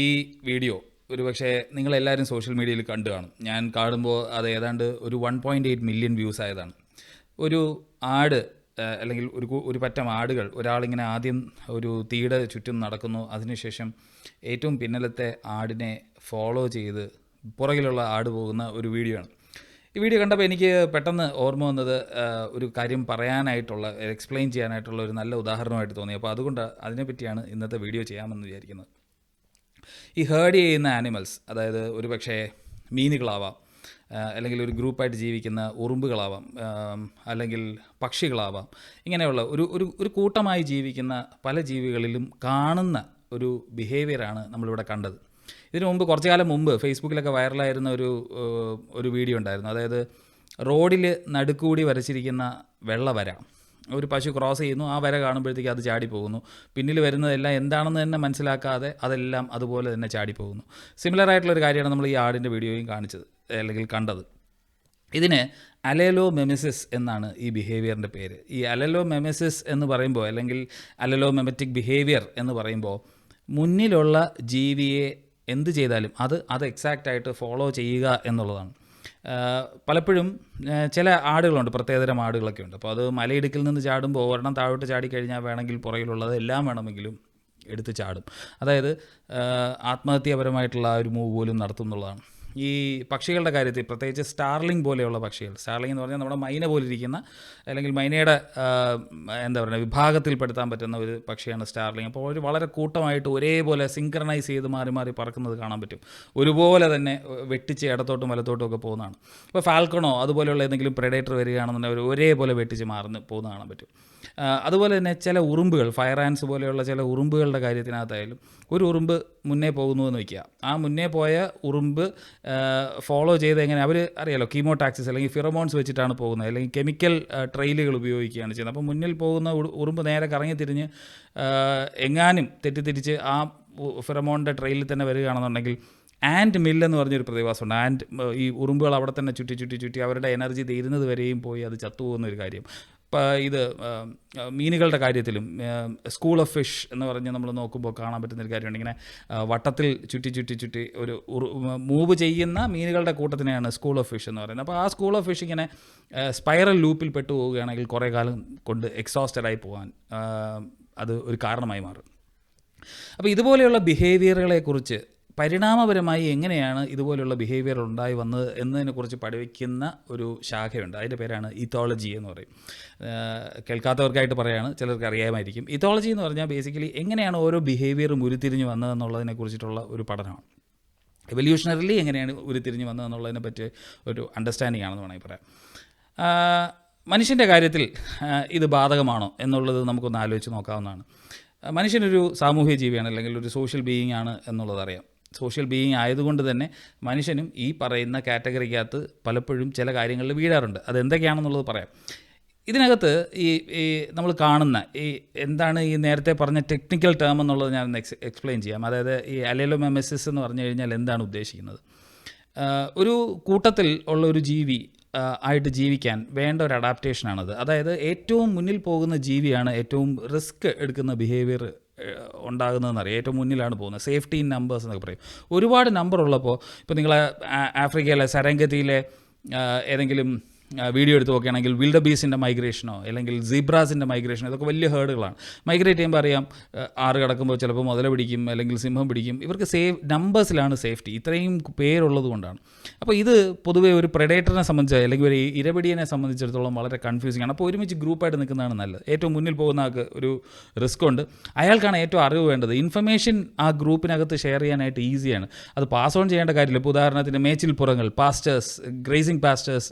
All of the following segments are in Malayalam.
ഈ വീഡിയോ ഒരു പക്ഷേ നിങ്ങളെല്ലാവരും സോഷ്യൽ മീഡിയയിൽ കണ്ടു കാണും. ഞാൻ കാണുമ്പോൾ അത് ഏതാണ്ട് ഒരു one point eight million views ആയതാണ്. ഒരു ആട് അല്ലെങ്കിൽ ഒരു ഒരു പറ്റം ആടുകൾ ഒരാളിങ്ങനെ ആദ്യം ഒരു തീയുടെ ചുറ്റും നടക്കുന്നു. അതിനുശേഷം ഏറ്റവും പിന്നലത്തെ ആടിനെ ഫോളോ ചെയ്ത് പുറകിലുള്ള ആട് പോകുന്ന ഒരു വീഡിയോ ആണ്. ഈ വീഡിയോ കണ്ടപ്പോൾ എനിക്ക് പെട്ടെന്ന് ഓർമ്മ വന്നത് ഒരു കാര്യം പറയാനായിട്ടുള്ള എക്സ്പ്ലെയിൻ ചെയ്യാനായിട്ടുള്ള ഒരു നല്ല ഉദാഹരണമായിട്ട് തോന്നി. അപ്പോൾ അതുകൊണ്ട് അതിനെപ്പറ്റിയാണ് ഇന്നത്തെ വീഡിയോ ചെയ്യാമെന്ന് വിചാരിക്കുന്നത്. ഈ ഹേർഡ് ചെയ്യുന്ന ആനിമൽസ് അതായത് ഒരു പക്ഷേ മീനുകളാവാം അല്ലെങ്കിൽ ഒരു ഗ്രൂപ്പായിട്ട് ജീവിക്കുന്ന ഉറുമ്പുകളാവാം അല്ലെങ്കിൽ പക്ഷികളാവാം ഇങ്ങനെയുള്ള ഒരു ഒരു ഒരു കൂട്ടമായി ജീവിക്കുന്ന പല ജീവികളിലും കാണുന്ന ഒരു ബിഹേവിയറാണ് നമ്മളിവിടെ കണ്ടത്. ഇതിനു മുമ്പ് കുറച്ചു കാലം മുമ്പ് ഫേസ്ബുക്കിലൊക്കെ വൈറലായിരുന്ന ഒരു ഒരു വീഡിയോ ഉണ്ടായിരുന്നു. അതായത് റോഡിൽ നടുക്കൂടി വരച്ചിരിക്കുന്ന വെള്ള വര ഒരു പശു ക്രോസ് ചെയ്യുന്നു ആ വര കാണുമ്പോഴത്തേക്ക് അത് ചാടിപ്പോകുന്നു. പിന്നിൽ വരുന്നതെല്ലാം എന്താണെന്ന് തന്നെ മനസ്സിലാക്കാതെ അതെല്ലാം അതുപോലെ തന്നെ ചാടിപ്പോകുന്നു. സിമിലർ ആയിട്ടുള്ള ഒരു കാര്യമാണ് നമ്മൾ ഈ ആടിന്റെ വീഡിയോയും കാണിച്ചത് അല്ലെങ്കിൽ കണ്ടത്. ഇതിന് അലലോ മെമിസിസ് എന്നാണ് ഈ ബിഹേവിയറിന്റെ പേര്. ഈ അലലോ മെമിസിസ് എന്ന് പറയുമ്പോൾ അല്ലെങ്കിൽ അലലോ മെമറ്റിക് ബിഹേവിയർ എന്ന് പറയുമ്പോൾ മുന്നിലുള്ള ജീവിയെ എന്ത് ചെയ്താലും അത് അത് എക്സാക്റ്റായിട്ട് ഫോളോ ചെയ്യുക എന്നുള്ളതാണ്. പലപ്പോഴും ചില ആടുകളുണ്ട് പ്രത്യേകതരം ആടുകളൊക്കെ ഉണ്ട്. അപ്പോൾ അത് മലയിടുക്കിൽ നിന്ന് ചാടുമ്പോൾ ഒരെണ്ണം താഴോട്ട് ചാടിക്കഴിഞ്ഞാൽ വേണമെങ്കിൽ പുറകിലുള്ളത് എല്ലാം വേണമെങ്കിലും എടുത്ത് ചാടും. അതായത് ആത്മഹത്യാപരമായിട്ടുള്ള ആ ഒരു മൂവ് പോലും നടത്തും എന്നുള്ളതാണ്. ഈ പക്ഷികളുടെ കാര്യത്തിൽ പ്രത്യേകിച്ച് സ്റ്റാർലിംഗ് പോലെയുള്ള പക്ഷികൾ. സ്റ്റാർലിംഗ് എന്ന് പറഞ്ഞാൽ നമ്മുടെ മൈന പോലെ ഇരിക്കുന്ന അല്ലെങ്കിൽ മൈനയുടെ എന്താ പറയുക വിഭാഗത്തിൽപ്പെടുത്താൻ പറ്റുന്ന ഒരു പക്ഷിയാണ് സ്റ്റാർലിംഗ് അപ്പോൾ ഒരു വളരെ കൂട്ടമായിട്ട് ഒരേപോലെ സിങ്ക്രണൈസ് ചെയ്ത് മാറി മാറി പറക്കുന്നത് കാണാൻ പറ്റും. ഒരുപോലെ തന്നെ വെട്ടിച്ച് ഇടത്തോട്ടും വലത്തോട്ടും ഒക്കെ പോകുന്നതാണ്. ഇപ്പോൾ ഫാൽക്കണോ അതുപോലെയുള്ള എന്തെങ്കിലും പ്രെഡേറ്റർ വരികയാണെന്നുണ്ടെങ്കിൽ അവർ ഒരേപോലെ വെട്ടിച്ച് മാറുന്ന പോകുന്ന കാണാൻ പറ്റും. അതുപോലെ തന്നെ ചില ഉറുമ്പുകൾ ഫയർ ആൻസ് പോലെയുള്ള ചില ഉറുമ്പുകളുടെ കാര്യത്തിനകത്തായാലും ഒരു ഉറുമ്പ് മുന്നേ പോകുന്നു എന്ന് വയ്ക്കുക. ആ മുന്നേ പോയ ഉറുമ്പ് ഫോളോ ചെയ്ത് എങ്ങനെ അവർ അറിയാലോ കീമോടാക്സിസ് അല്ലെങ്കിൽ ഫിറമോൺസ് വെച്ചിട്ടാണ് പോകുന്നത്. അല്ലെങ്കിൽ കെമിക്കൽ ട്രെയിലുകൾ ഉപയോഗിക്കുകയാണ് ചെയ്യുന്നത്. അപ്പോൾ മുന്നിൽ പോകുന്ന ഉറുമ്പ് നേരെ കറങ്ങി തിരിഞ്ഞ് എങ്ങാനും തെറ്റിത്തിരിച്ച് ആ ഫിറമോണിന്റെ ട്രെയിലിൽ തന്നെ വരികയാണെന്നുണ്ടെങ്കിൽ ആൻഡ് മിൽ എന്ന് പറഞ്ഞൊരു പ്രതിഭാസമുണ്ട്. ആൻഡ് ഈ ഉറുമ്പുകൾ അവിടെ തന്നെ ചുറ്റി ചുറ്റി ചുറ്റി അവരുടെ എനർജി തീരുന്നത് വരെയും പോയി അത് ചത്തുപോകുന്ന ഒരു കാര്യം. ഇത് മീനുകളുടെ കാര്യത്തിലും സ്കൂൾ ഓഫ് ഫിഷ് എന്ന് പറഞ്ഞ് നമ്മൾ നോക്കുമ്പോൾ കാണാൻ പറ്റുന്ന ഒരു കാര്യമുണ്ട്. ഇങ്ങനെ വട്ടത്തിൽ ചുറ്റി ചുറ്റി ചുറ്റി ഒരു മൂവ് ചെയ്യുന്ന മീനുകളുടെ കൂട്ടത്തിനെയാണ് സ്കൂൾ ഓഫ് ഫിഷ് എന്ന് പറയുന്നത്. അപ്പോൾ ആ സ്കൂൾ ഓഫ് ഫിഷ് ഇങ്ങനെ സ്പൈറൽ ലൂപ്പിൽ പെട്ടു പോവുകയാണെങ്കിൽ കുറേ കാലം കൊണ്ട് എക്സോസ്റ്റഡായി പോകാൻ അത് ഒരു കാരണമായി മാറും. അപ്പോൾ ഇതുപോലെയുള്ള ബിഹേവിയറുകളെക്കുറിച്ച് പരിണാമപരമായി എങ്ങനെയാണ് ഇതുപോലുള്ള ബിഹേവിയർ ഉണ്ടായി വന്നത് എന്നതിനെക്കുറിച്ച് പഠിക്കുന്ന ഒരു ശാഖയുണ്ട്. അതിന്റെ പേരാണ് ഇത്തോളജി എന്ന് പറയും. കേൾക്കാത്തവർക്കായിട്ട് പറയാണ് ചിലർക്ക് അറിയാമായിരിക്കും. ഇത്തോളജി എന്ന് പറഞ്ഞാൽ ബേസിക്കലി എങ്ങനെയാണ് ഓരോ ബിഹേവിയറും ഉരുത്തിരിഞ്ഞ് വന്നതെന്നുള്ളതിനെ കുറിച്ചിട്ടുള്ള ഒരു പഠനമാണ്. എവല്യൂഷണറിലി എങ്ങനെയാണ് ഉരുത്തിരിഞ്ഞ് വന്നതെന്നുള്ളതിനെ പറ്റി ഒരു അണ്ടർസ്റ്റാൻഡിംഗ് ആണെന്ന് വേണമെങ്കിൽ പറയാം. മനുഷ്യന്റെ കാര്യത്തിൽ ഇത് ബാധകമാണോ എന്നുള്ളത് നമുക്കൊന്ന് ആലോചിച്ച് നോക്കാവുന്നതാണ്. മനുഷ്യനൊരു സാമൂഹ്യ ജീവിയാണ് അല്ലെങ്കിൽ ഒരു സോഷ്യൽ ബീയിങ് ആണ് എന്നുള്ളത് അറിയാം. സോഷ്യൽ ബീയിങ് ആയതുകൊണ്ട് തന്നെ മനുഷ്യനും ഈ പറയുന്ന കാറ്റഗറിക്കകത്ത് പലപ്പോഴും ചില കാര്യങ്ങളിൽ വീഴാറുണ്ട്. അതെന്തൊക്കെയാണെന്നുള്ളത് പറയാം. ഇതിനകത്ത് ഈ ഈ നമ്മൾ കാണുന്ന ഈ എന്താണ് ഈ നേരത്തെ പറഞ്ഞ ടെക്നിക്കൽ ടേം എന്നുള്ളത് ഞാൻ എക്സ് എക്സ്പ്ലെയിൻ ചെയ്യാം. അതായത് ഈ അലേലോമെമെസിസ് എന്ന് പറഞ്ഞു കഴിഞ്ഞാൽ എന്താണ് ഉദ്ദേശിക്കുന്നത്? ഒരു കൂട്ടത്തിൽ ഉള്ള ഒരു ജീവി ആയിട്ട് ജീവിക്കാൻ വേണ്ട ഒരു അഡാപ്റ്റേഷനാണത് അതായത് ഏറ്റവും മുന്നിൽ പോകുന്ന ജീവിയാണ് ഏറ്റവും റിസ്ക് എടുക്കുന്ന ബിഹേവിയർ ഉണ്ടാകുന്നതെന്ന് അറിയാം. ഏറ്റവും മുന്നിലാണ് പോകുന്നത്. സേഫ്റ്റി ഇൻ നമ്പേഴ്സ് എന്നൊക്കെ പറയും. ഒരുപാട് നമ്പർ ഉള്ളപ്പോൾ ഇപ്പോൾ നിങ്ങൾ ആഫ്രിക്കയിലെ സരംഗതിയിലെ ഏതെങ്കിലും വീഡിയോ എടുത്ത് നോക്കുകയാണെങ്കിൽ വിൽഡ ബീസിന്റെ മൈഗ്രേഷനോ അല്ലെങ്കിൽ സീബ്രാസിന്റെ മൈഗ്രേഷനോ ഇതൊക്കെ വലിയ ഹേർഡുകളാണ് മൈഗ്രേറ്റ് ചെയ്യുമ്പോൾ അറിയാം ആറ് കിടക്കുമ്പോൾ ചിലപ്പോൾ മുതല പിടിക്കും അല്ലെങ്കിൽ സിംഹം പിടിക്കും. ഇവർക്ക് സേഫ് നമ്പേഴ്സിലാണ് സേഫ്റ്റി ഇത്രയും പേരുള്ളത് കൊണ്ടാണ്. അപ്പോൾ ഇത് പൊതുവേ ഒരു പ്രഡേറ്ററിനെ സംബന്ധിച്ച് അല്ലെങ്കിൽ ഒരു ഇരപിടിയനെ സംബന്ധിച്ചിടത്തോളം വളരെ കൺഫ്യൂസിംഗ് ആണ്. അപ്പോൾ ഒരുമിച്ച് ഗ്രൂപ്പായിട്ട് നിൽക്കുന്നതാണ് നല്ലത്. ഏറ്റവും മുന്നിൽ പോകുന്ന ആൾക്ക് ഒരു റിസ്ക് ഉണ്ട്. അയാൾക്കാണ് ഏറ്റവും അറിവ് വേണ്ടത്. ഇൻഫർമേഷൻ ആ ഗ്രൂപ്പിനകത്ത് ഷെയർ ചെയ്യാനായിട്ട് ഈസിയാണ് അത് പാസ് ഓൺ ചെയ്യേണ്ട കാര്യമില്ല. ഇപ്പോൾ ഉദാഹരണത്തിന് മേച്ചിൽപ്പുറങ്ങൾ പാസ്റ്റേഴ്സ് ഗ്രേസിംഗ് പാസ്റ്റേഴ്സ്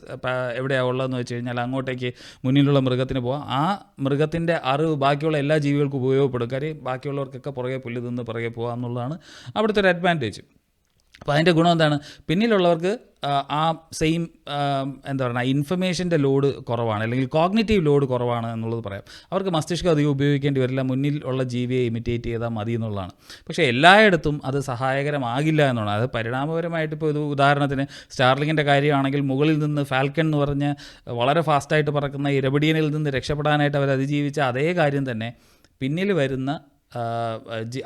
എവിടെയാണ് ഉള്ളതെന്ന് വെച്ച് കഴിഞ്ഞാൽ അങ്ങോട്ടേക്ക് മുന്നിലുള്ള മൃഗത്തിന് പോകാം ആ മൃഗത്തിന്റെ അറിവ് ബാക്കിയുള്ള എല്ലാ ജീവികൾക്കും ഉപയോഗപ്പെടും. കാര്യം ബാക്കിയുള്ളവർക്കൊക്കെ പുറകെ പുല്ല് നിന്ന് പുറകെ പോകാം എന്നുള്ളതാണ് അവിടുത്തെ ഒരു അഡ്വാന്റേജ് അപ്പോൾ അതിന്റെ ഗുണം എന്താണ്? പിന്നിലുള്ളവർക്ക് ആ, സെയിം എന്താ പറയുക ഇൻഫർമേഷന്റെ ലോഡ് കുറവാണ്. അല്ലെങ്കിൽ കോഗ്നേറ്റീവ് ലോഡ് കുറവാണ് എന്നുള്ളത് പറയാം. അവർക്ക് മസ്തിഷ്കം അധികം ഉപയോഗിക്കേണ്ടി വരില്ല. മുന്നിൽ ഉള്ള ജീവിയെ ഇമിറ്റേറ്റ് ചെയ്താൽ മതി എന്നുള്ളതാണ്. പക്ഷേ എല്ലായിടത്തും അത് സഹായകരമാകില്ല എന്നുള്ളതാണ്. അത് പരിണാമപരമായിട്ട് ഇപ്പോൾ ഇത് ഉദാഹരണത്തിന് സ്റ്റാർലിങ്ങിന്റെ കാര്യമാണെങ്കിൽ മുകളിൽ നിന്ന് ഫാൽക്കൺ എന്ന് പറഞ്ഞ് വളരെ ഫാസ്റ്റായിട്ട് പറക്കുന്ന ഇരപിടിയനിൽ നിന്ന് രക്ഷപ്പെടാനായിട്ട് അവർ അതിജീവിച്ച അതേ കാര്യം തന്നെ പിന്നിൽ വരുന്ന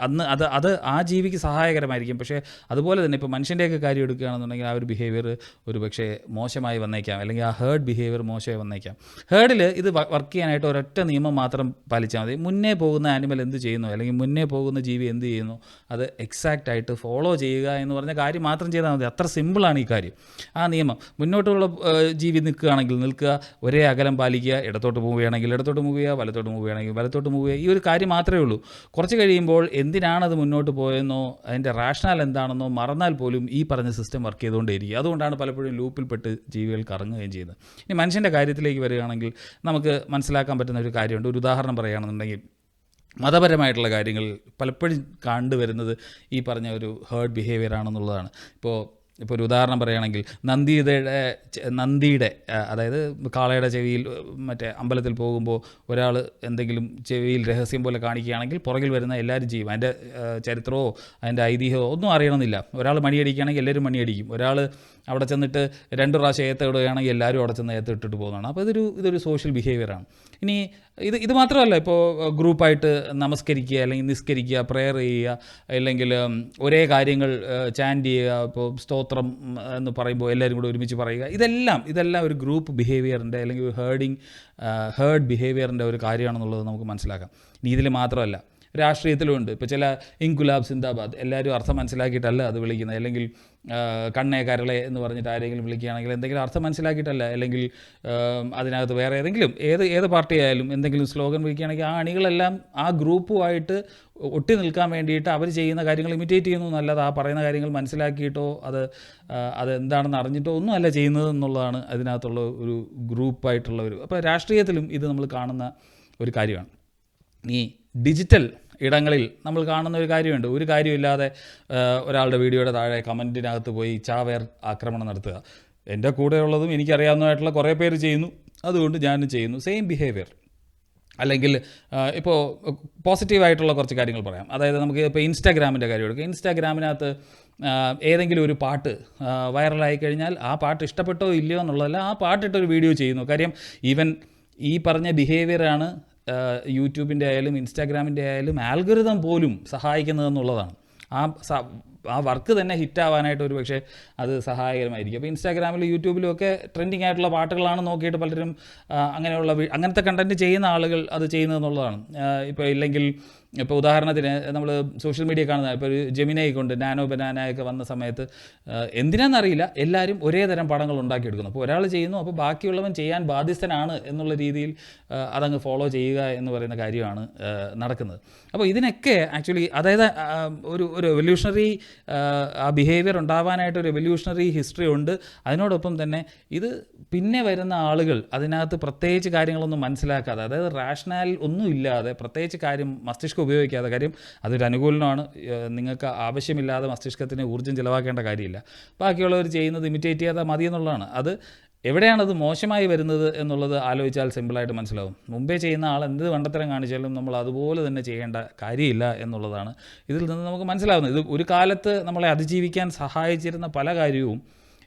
അന്ന് അത് അത് ആ ജീവിക്ക് സഹായകരമായിരിക്കും. പക്ഷേ അതുപോലെ തന്നെ ഇപ്പോൾ മനുഷ്യന്റെയൊക്കെ കാര്യം എടുക്കുകയാണെന്നുണ്ടെങ്കിൽ ആ ഒരു ബിഹേവിയർ ഒരു പക്ഷേ മോശമായി വന്നേക്കാം. അല്ലെങ്കിൽ ആ ഹേർഡ് ബിഹേവിയർ മോശമായി വന്നേക്കാം. ഹേർഡിൽ ഇത് വർക്ക് ചെയ്യാനായിട്ട് ഒരൊറ്റ നിയമം മാത്രം പാലിച്ചാൽ മതി. മുന്നേ പോകുന്ന ആനിമൽ എന്ത് ചെയ്യുന്നു? അല്ലെങ്കിൽ മുന്നേ പോകുന്ന ജീവി എന്ത് ചെയ്യുന്നു? അത് എക്സാക്റ്റ് ആയിട്ട് ഫോളോ ചെയ്യുക എന്ന് പറഞ്ഞ കാര്യം മാത്രം ചെയ്താൽ മതി. അത്ര സിമ്പിളാണ് ഈ കാര്യം. ആ നിയമം. മുന്നോട്ടുള്ള ജീവി നിൽക്കുകയാണെങ്കിൽ നിൽക്കുക ഒരേ അകലം പാലിക്കുക ഇടത്തോട്ട് മൂവ് ചെയ്യണമെങ്കിൽ ഇടത്തോട്ട് മൂവ് ചെയ്യുക വലത്തോട്ട് മൂവ് ചെയ്യണമെങ്കിൽ വലത്തോട്ട് മൂവ് ചെയ്യുക. ഈ ഒരു കാര്യം മാത്രമേ ഉള്ളൂ. കുറച്ച് കഴിയുമ്പോൾ എന്തിനാണത് മുന്നോട്ട് പോയെന്നോ അതിന്റെ റാഷണൽ എന്താണെന്നോ മറന്നാൽ പോലും ഈ പറഞ്ഞ സിസ്റ്റം വർക്ക് ചെയ്തുകൊണ്ടേയിരിക്കും. അതുകൊണ്ടാണ് പലപ്പോഴും ലൂപ്പിൽപ്പെട്ട് ജീവികൾ കറങ്ങുകയും ചെയ്യുന്നത്. ഇനി മനുഷ്യന്റെ കാര്യത്തിലേക്ക് വരികയാണെങ്കിൽ നമുക്ക് മനസ്സിലാക്കാൻ പറ്റുന്ന ഒരു കാര്യമുണ്ട്. ഒരു ഉദാഹരണം പറയുകയാണെന്നുണ്ടെങ്കിൽ മതപരമായിട്ടുള്ള കാര്യങ്ങൾ പലപ്പോഴും കണ്ടുവരുന്നത് ഈ പറഞ്ഞ ഒരു ഹേർഡ് ബിഹേവിയർ ആണെന്നുള്ളതാണ്. ഇപ്പോൾ ഇപ്പോൾ ഒരു ഉദാഹരണം പറയുകയാണെങ്കിൽ നന്ദിയുടെ നന്ദിയുടെ അതായത് കാളയുടെ ചെവിയിൽ മറ്റേ അമ്പലത്തിൽ പോകുമ്പോൾ ഒരാൾ എന്തെങ്കിലും ചെവിയിൽ രഹസ്യം പോലെ കാണിക്കുകയാണെങ്കിൽ പുറകിൽ വരുന്ന എല്ലാവരും ചെയ്യും. അതിന്റെ ചരിത്രമോ അതിന്റെ ഐതിഹ്യമോ ഒന്നും അറിയണമെന്നില്ല. ഒരാൾ മണിയടിക്കുകയാണെങ്കിൽ എല്ലാവരും മണിയടിക്കും ഒരാൾ അവിടെ ചെന്നിട്ട് രണ്ട് പ്രാവശ്യം ഏത്ത ഇടുകയാണെങ്കിൽ എല്ലാവരും അവിടെ ചെന്ന് ഏത്ത ഇട്ടിട്ട് പോകുന്നതാണ്. അപ്പോൾ ഇതൊരു ഇതൊരു സോഷ്യൽ ബിഹേവിയറാണ് ഇനി ഇത് ഇത് മാത്രമല്ല ഇപ്പോൾ ഗ്രൂപ്പായിട്ട് നമസ്കരിക്കുക അല്ലെങ്കിൽ നിസ്കരിക്കുക പ്രെയർ ചെയ്യുക അല്ലെങ്കിൽ ഒരേ കാര്യങ്ങൾ ചാൻഡ് ചെയ്യുക ഇപ്പോൾ സ്തോത്രം എന്ന് പറയുമ്പോൾ എല്ലാവരും കൂടെ ഒരുമിച്ച് പറയുക. ഇതെല്ലാം ഇതെല്ലാം ഒരു ഗ്രൂപ്പ് ബിഹേവിയറിന്റെ അല്ലെങ്കിൽ ഹേർഡിങ് ഹേർഡ് ബിഹേവിയറിന്റെ ഒരു കാര്യമാണെന്നുള്ളത് നമുക്ക് മനസ്സിലാക്കാം. ഇനി ഇതിൽ മാത്രമല്ല രാഷ്ട്രീയത്തിലുമുണ്ട്. ഇപ്പോൾ ചില ഇൻകുലാബ് സിന്ദാബാദ് എല്ലാവരും അർത്ഥം മനസ്സിലാക്കിയിട്ടല്ല അത് വിളിക്കുന്നത്. അല്ലെങ്കിൽ കണ്ണേ കരളെ എന്ന് പറഞ്ഞിട്ട് ആരെങ്കിലും വിളിക്കുകയാണെങ്കിൽ എന്തെങ്കിലും അർത്ഥം മനസ്സിലാക്കിയിട്ടല്ല. അല്ലെങ്കിൽ അതിനകത്ത് വേറെ ഏതെങ്കിലും ഏത് ഏത് പാർട്ടി ആയാലും എന്തെങ്കിലും സ്ലോഗൻ വിളിക്കുകയാണെങ്കിൽ ആ അണികളെല്ലാം ആ ഗ്രൂപ്പുമായിട്ട് ഒട്ടി നിൽക്കാൻ വേണ്ടിയിട്ട് അവർ ചെയ്യുന്ന കാര്യങ്ങൾ ഇമിറ്റേറ്റ് ചെയ്യുന്നു എന്നല്ലാതെ ആ പറയുന്ന കാര്യങ്ങൾ മനസ്സിലാക്കിയിട്ടോ അത് അത് എന്താണെന്ന് അറിഞ്ഞിട്ടോ ഒന്നും അല്ല ചെയ്യുന്നത് എന്നുള്ളതാണ് അതിനകത്തുള്ള ഒരു ഗ്രൂപ്പായിട്ടുള്ള ഒരു അപ്പോൾ രാഷ്ട്രീയത്തിലും ഇത് നമ്മൾ കാണുന്ന ഒരു കാര്യമാണ്. ഈ ഡിജിറ്റൽ ഇടങ്ങളിൽ നമ്മൾ കാണുന്ന ഒരു കാര്യമുണ്ട്. ഒരു കാര്യമില്ലാതെ ഒരാളുടെ വീഡിയോയുടെ താഴെ കമന്റിനകത്ത് പോയി ചാവേർ ആക്രമണം നടത്തുക. എന്റെ കൂടെയുള്ളതും എനിക്കറിയാവുന്നതായിട്ടുള്ള കുറേ പേര് ചെയ്യുന്നു. അതുകൊണ്ട് ഞാനും ചെയ്യുന്നു. സെയിം ബിഹേവിയർ അല്ലെങ്കിൽ ഇപ്പോൾ പോസിറ്റീവായിട്ടുള്ള കുറച്ച് കാര്യങ്ങൾ പറയാം. അതായത് നമുക്ക് ഇപ്പോൾ ഇൻസ്റ്റാഗ്രാമിന്റെ കാര്യം എടുക്കുക ഇൻസ്റ്റാഗ്രാമിനകത്ത് ഏതെങ്കിലും ഒരു പാട്ട് വൈറലായി കഴിഞ്ഞാൽ ആ പാട്ട് ഇഷ്ടപ്പെട്ടോ ഇല്ലയോ എന്നുള്ളതല്ല ആ പാട്ടിട്ടൊരു വീഡിയോ ചെയ്യുന്നു. കാര്യം ഈവൻ ഈ പറഞ്ഞ ബിഹേവിയറാണ് യൂട്യൂബിന്റെ ആയാലും ഇൻസ്റ്റാഗ്രാമിന്റെ ആയാലും ആൽഗരിതം പോലും സഹായിക്കുന്നതെന്നുള്ളതാണ്. ആ ആ വർക്ക് തന്നെ ഹിറ്റാവാനായിട്ട് ഒരു പക്ഷേ അത് സഹായകരമായിരിക്കും. അപ്പോൾ ഇൻസ്റ്റാഗ്രാമിലും യൂട്യൂബിലും ഒക്കെ ട്രെൻഡിങ് ആയിട്ടുള്ള പാട്ടുകളാണ് നോക്കിയിട്ട് പലരും അങ്ങനെയുള്ള അങ്ങനത്തെ കണ്ടന്റ് ചെയ്യുന്ന ആളുകൾ അത് ചെയ്യുന്നതെന്നുള്ളതാണ്. ഇപ്പോൾ ഇല്ലെങ്കിൽ ഇപ്പോൾ ഉദാഹരണത്തിന് നമ്മൾ സോഷ്യൽ മീഡിയ കാണുന്ന ഇപ്പോൾ ഒരു ജെമിനായി കൊണ്ട് നാനോ ബനാന ഒക്കെ വന്ന സമയത്ത് എന്തിനാണെന്നറിയില്ല എല്ലാവരും ഒരേ തരം പടങ്ങൾ ഉണ്ടാക്കിയെടുക്കുന്നു. അപ്പോൾ ഒരാൾ ചെയ്യുന്നു അപ്പോൾ ബാക്കിയുള്ളവൻ ചെയ്യാൻ ബാധ്യസ്ഥനാണ് എന്നുള്ള രീതിയിൽ അതങ്ങ് ഫോളോ ചെയ്യുക എന്ന് പറയുന്ന കാര്യമാണ് നടക്കുന്നത്. അപ്പോൾ ഇതിനൊക്കെ ആക്ച്വലി അതായത് ഒരു ഒരു റെവല്യൂഷണറി ആ ബിഹേവിയർ ഉണ്ടാവാനായിട്ട് ഒരു റെവല്യൂഷണറി ഹിസ്റ്ററി ഉണ്ട്. അതിനോടൊപ്പം തന്നെ ഇത് പിന്നെ വരുന്ന ആളുകൾ അതിനകത്ത് പ്രത്യേകിച്ച് കാര്യങ്ങളൊന്നും മനസ്സിലാക്കാതെ അതായത് റാഷണൽ ഒന്നും ഇല്ലാതെ പ്രത്യേകിച്ച് കാര്യം മസ്തിഷ്കം ഉപയോഗിക്കാതെ കാര്യം അതൊരു അനുകൂലനമാണ്. നിങ്ങൾക്ക് ആവശ്യമില്ലാതെ മസ്തിഷ്കത്തിന് ഊർജം ചിലവാക്കേണ്ട കാര്യമില്ല. ബാക്കിയുള്ളവർ ചെയ്യുന്നത് ഇമിറ്റേറ്റ് ചെയ്യാതെ മതി എന്നുള്ളതാണ് അത് എവിടെയാണത് മോശമായി വരുന്നത് എന്നുള്ളത് ആലോചിച്ചാൽ സിമ്പിളായിട്ട് മനസ്സിലാവും. മുമ്പേ ചെയ്യുന്ന ആൾ എന്ത് വണ്ടത്തരം കാണിച്ചാലും നമ്മൾ അതുപോലെ തന്നെ ചെയ്യേണ്ട കാര്യമില്ല എന്നുള്ളതാണ്. ഇതിൽ നിന്ന് നമുക്ക് മനസ്സിലാവുന്നത്. ഇത് ഒരു കാലത്ത് നമ്മളെ അതിജീവിക്കാൻ സഹായിച്ചിരുന്ന പല കാര്യവും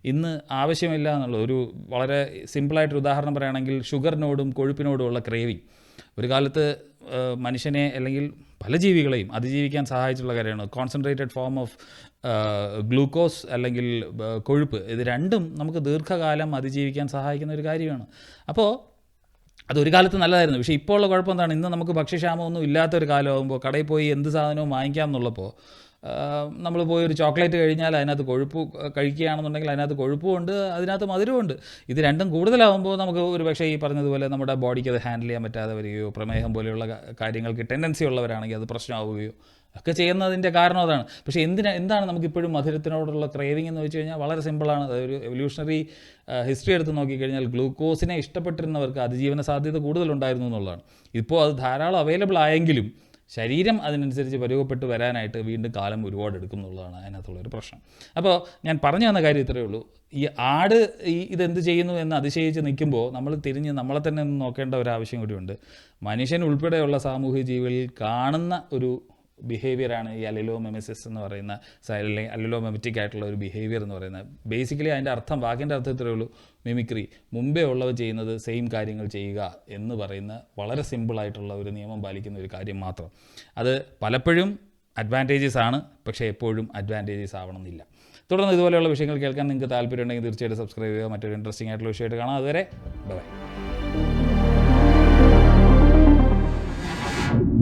ഇന്ന് ആവശ്യമില്ല എന്നുള്ളത്. ഒരു വളരെ സിമ്പിളായിട്ടൊരു ഉദാഹരണം പറയുകയാണെങ്കിൽ ഷുഗറിനോടും കൊഴുപ്പിനോടുമുള്ള ക്രേവിങ് ഒരു കാലത്ത് മനുഷ്യനെ അല്ലെങ്കിൽ പല ജീവികളെയും അതിജീവിക്കാൻ സഹായിച്ചിട്ടുള്ള കാര്യമാണ്. കോൺസെൻട്രേറ്റഡ് ഫോം ഓഫ് ഗ്ലൂക്കോസ് അല്ലെങ്കിൽ കൊഴുപ്പ് ഇത് രണ്ടും നമുക്ക് ദീർഘകാലം അതിജീവിക്കാൻ സഹായിക്കുന്ന ഒരു കാര്യമാണ്. അപ്പോൾ അതൊരു കാലത്ത് നല്ലതായിരുന്നു. പക്ഷേ ഇപ്പോൾ ഉള്ള കുഴപ്പം എന്താണ്? ഇന്ന് നമുക്ക് ഭക്ഷ്യക്ഷാമമൊന്നും ഇല്ലാത്തൊരു കാലമാകുമ്പോൾ കടയിൽ പോയി എന്ത് സാധനവും വാങ്ങിക്കാം എന്നുള്ളപ്പോൾ നമ്മൾ പോയി ഒരു ചോക്ലേറ്റ് കഴിഞ്ഞാൽ അതിനകത്ത് കൊഴുപ്പ് കഴിക്കുകയാണെന്നുണ്ടെങ്കിൽ അതിനകത്ത് കൊഴുപ്പുമുണ്ട് അതിനകത്ത് മധുരമുണ്ട് ഇത് രണ്ടും കൂടുതലാകുമ്പോൾ നമുക്ക് ഒരു പക്ഷേ ഈ പറഞ്ഞതുപോലെ നമ്മുടെ ബോഡിക്ക് അത് ഹാൻഡിൽ ചെയ്യാൻ പറ്റാതെ വരികയോ പ്രമേഹം പോലെയുള്ള കാര്യങ്ങൾക്ക് ടെൻഡൻസി ഉള്ളവരാണെങ്കിൽ അത് പ്രശ്നമാവുകയോ ഒക്കെ ചെയ്യുന്നതിന്റെ കാരണം അതാണ്. പക്ഷേ എന്തിനാ എന്താണ് നമുക്കിപ്പോഴും മധുരത്തിനോടുള്ള ക്രേവിംഗ് എന്ന് വെച്ച് കഴിഞ്ഞാൽ വളരെ സിമ്പിളാണ് ഒരു എവല്യൂഷണറി ഹിസ്റ്ററി എടുത്ത് നോക്കിക്കഴിഞ്ഞാൽ ഗ്ലൂക്കോസിനെ ഇഷ്ടപ്പെട്ടിരുന്നവർക്ക് അതിജീവന സാധ്യത കൂടുതലുണ്ടായിരുന്നു എന്നുള്ളതാണ്. ഇപ്പോൾ അത് ധാരാളം അവൈലബിൾ ആയെങ്കിലും ശരീരം അതിനനുസരിച്ച് പരുവപ്പെട്ട് വരാനായിട്ട് വീണ്ടും കാലം ഒരുപാട് എടുക്കും എന്നുള്ളതാണ് അതിനകത്തുള്ളൊരു പ്രശ്നം. അപ്പോൾ ഞാൻ പറഞ്ഞു വന്ന കാര്യം ഇത്രയേ ഉള്ളൂ. ഈ ആട് ഈ ഇതെന്ത് ചെയ്യുന്നു എന്ന് അതിശയിച്ച് നിൽക്കുമ്പോൾ നമ്മൾ തിരിഞ്ഞ് നമ്മളെ തന്നെ നോക്കേണ്ട ഒരു ആവശ്യം കൂടിയുണ്ട് മനുഷ്യൻ ഉൾപ്പെടെയുള്ള സാമൂഹ്യ ജീവികളിൽ കാണുന്ന ഒരു ബിഹേവിയറാണ് ഈ അലിലോ മെമിസിസ് എന്ന് പറയുന്ന അല്ലെങ്കിൽ അലിലോ മെമറ്റിക് ആയിട്ടുള്ള ഒരു ബിഹേവിയർ എന്ന് പറയുന്നത്. ബേസിക്കലി അതിന്റെ അർത്ഥം വാക്കിന്റെ അർത്ഥം ഇത്രയേ ഉള്ളൂ. മിമിക്രി മുമ്പേ ഉള്ളവ ചെയ്യുന്നത് സെയിം കാര്യങ്ങൾ ചെയ്യുക എന്ന് പറയുന്ന വളരെ സിമ്പിളായിട്ടുള്ള ഒരു നിയമം പാലിക്കുന്ന ഒരു കാര്യം മാത്രം. അത് പലപ്പോഴും അഡ്വാന്റേജസ് ആണ് പക്ഷേ എപ്പോഴും അഡ്വാന്റേജസ് ആവണമെന്നില്ല. തുടർന്ന് ഇതുപോലെയുള്ള വിഷയങ്ങൾ കേൾക്കാൻ നിങ്ങൾക്ക് താല്പര്യമുണ്ടെങ്കിൽ തീർച്ചയായിട്ടും സബ്സ്ക്രൈബ് ചെയ്യുക. മറ്റൊരു ഇൻട്രസ്റ്റിംഗ് ആയിട്ടുള്ള വിഷയമായിട്ട് കാണാം. അതുവരെ ബൈ